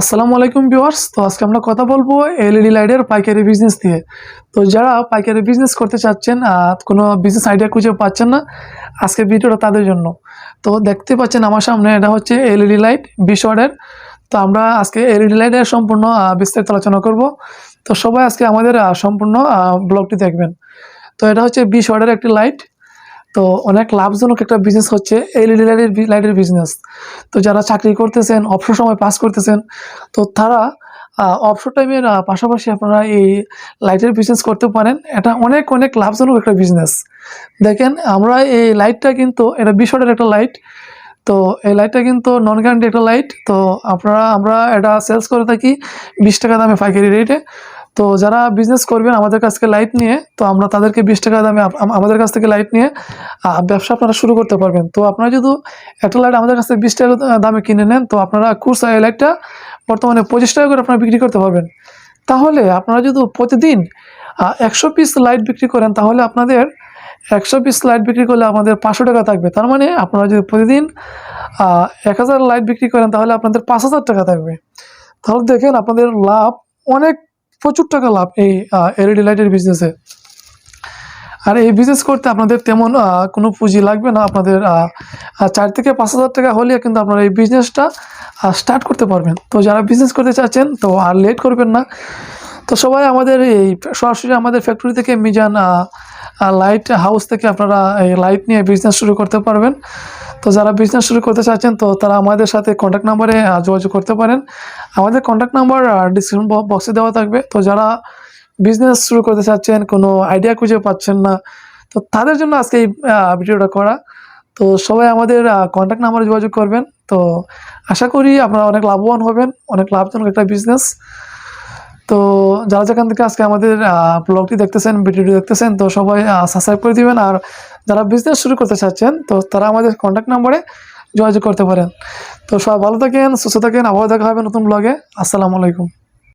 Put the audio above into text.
আসসালামু আলাইকুম ভিউয়ার্স। তো আজকে আমরা কথা বলব এলইডি লাইটের পাইকারি বিজনেস দিয়ে তো যারা পাইকারি বিজনেস করতে চাচ্ছেন কোনো বিজনেস আইডিয়া খুঁজে পাচ্ছেন না আজকে ভিডিওটা তাদের জন্য। তো দেখতে পাচ্ছেন আমার সামনে এটা হচ্ছে এলইডি লাইট, বিশ ওয়ার্ডের তো আমরা আজকে এলইডি লাইটের সম্পূর্ণ বিস্তারিত আলোচনা করব। তো সবাই আজকে আমাদের সম্পূর্ণ ব্লগটি দেখবেন। তো এটা হচ্ছে বিশ ওয়ার্ডের একটি লাইট। তো অনেক লাভজনক একটা বিজনেস হচ্ছে এলইডি লাইটের লাইটের বিজনেস তো যারা চাকরি করতেছেন, অবসর সময় পাস করতেছেন, তো তারা অবসর টাইমের পাশাপাশি আপনারা এই লাইটের বিজনেস করতে পারেন। এটা অনেক অনেক লাভজনক একটা বিজনেস দেখেন, আমরা এই লাইটটা কিন্তু, এটা বিশটের একটা লাইট তো এই লাইটটা কিন্তু নন গ্যারান্টি একটা লাইট তো আপনারা, আমরা এটা সেলস করে থাকি বিশ টাকা দামে পাইকারি রেটে তো যারা বিজনেস করবেন আমাদের কাছ থেকে লাইট নিয়ে, তো আমরা তাদেরকে বিশ টাকা দামে আমাদের কাছ থেকে লাইট নিয়ে ব্যবসা আপনারা শুরু করতে পারবেন। তো আপনারা যদি একটা লাইট আমাদের কাছ থেকে বিশ টাকা দামে কিনে নেন, তো আপনারা কুরসা এই লাইটটা বর্তমানে পঁচিশ টাকা করে আপনারা বিক্রি করতে পারবেন। তাহলে আপনারা যদি প্রতিদিন একশো পিস লাইট বিক্রি করেন, তাহলে আপনাদের একশো পিস লাইট বিক্রি করলে আমাদের পাঁচশো টাকা থাকবে। তার মানে আপনারা যদি প্রতিদিন এক হাজার লাইট বিক্রি করেন, তাহলে আপনাদের পাঁচ হাজার টাকা থাকবে। তাহলে দেখেন আপনাদের লাভ অনেক প্রচুর টাকা লাভ এই এলইডি লাইটের বিজনেসে আর এই বিজনেস করতে আপনাদের তেমন কোনো পুঁজি লাগবে না। আপনাদের চার থেকে পাঁচ হাজার টাকা হলে কিন্তু আপনারা এই বিজনেসটা স্টার্ট করতে পারবেন। তো যারা বিজনেস করতে চাচ্ছেন, তো আর লেট করবেন না। তো সবাই আমাদের এই, সরাসরি আমাদের ফ্যাক্টরি থেকে মিজান লাইট হাউস থেকে আপনারা এই লাইট নিয়ে বিজনেস শুরু করতে পারবেন। তো যারা বিজনেস শুরু করতে চাচ্ছেন, তো তারা আমাদের সাথে কন্ট্যাক্ট নাম্বারে যোগাযোগ করতে পারেন। আমাদের কন্ট্যাক্ট নাম্বার ডিসক্রিপশন বক্সে দেওয়া থাকবে। তো যারা বিজনেস শুরু করতে চাচ্ছেন, কোনো আইডিয়া খুঁজে পাচ্ছেন না, তো তাদের জন্য আজকে এই ভিডিওটা করা। তো সবাই আমাদের কন্ট্যাক্ট নাম্বারে যোগাযোগ করবেন। তো আশা করি আপনারা অনেক লাভবান হবেন, অনেক লাভজনক একটা বিজনেস তো যারা যেখান থেকে আজকে আমাদের ব্লগটি দেখতেছেন, ভিডিওটি দেখতেছেন, তো সবাই সাবস্ক্রাইব করে দিবেন। আর যারা বিজনেস শুরু করতে চাচ্ছেন, তো তারা আমাদের কন্ট্যাক্ট নাম্বারে যোগাযোগ করতে পারেন। তো সবাই ভালো থাকেন, সুস্থ থাকেন। আবার দেখা হবে নতুন ব্লগে আসসালামু আলাইকুম।